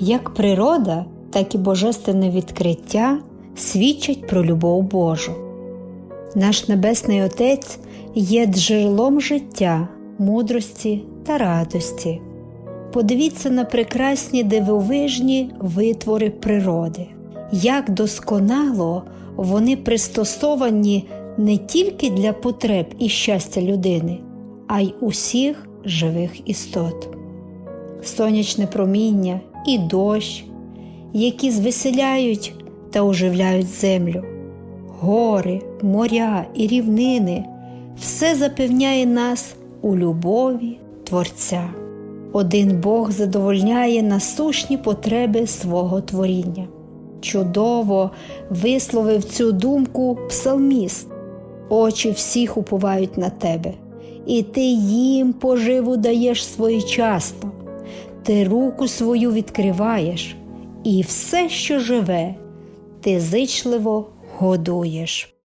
Як природа, так і божественне відкриття свідчать про любов Божу. Наш Небесний Отець є джерелом життя, мудрості та радості. Подивіться на прекрасні дивовижні витвори природи, як досконало вони пристосовані не тільки для потреб і щастя людини, а й усіх живих істот. Сонячне проміння і дощ, які звеселяють та оживляють землю, гори, моря і рівнини все запевняє нас у любові Творця. Один Бог задовольняє насущні потреби свого творіння. Чудово висловив цю думку псалміст. Очі всіх уповають на тебе, і ти їм поживу даєш своєчасно. Ти руку свою відкриваєш, і все, що живе, ти зичливо годуєш.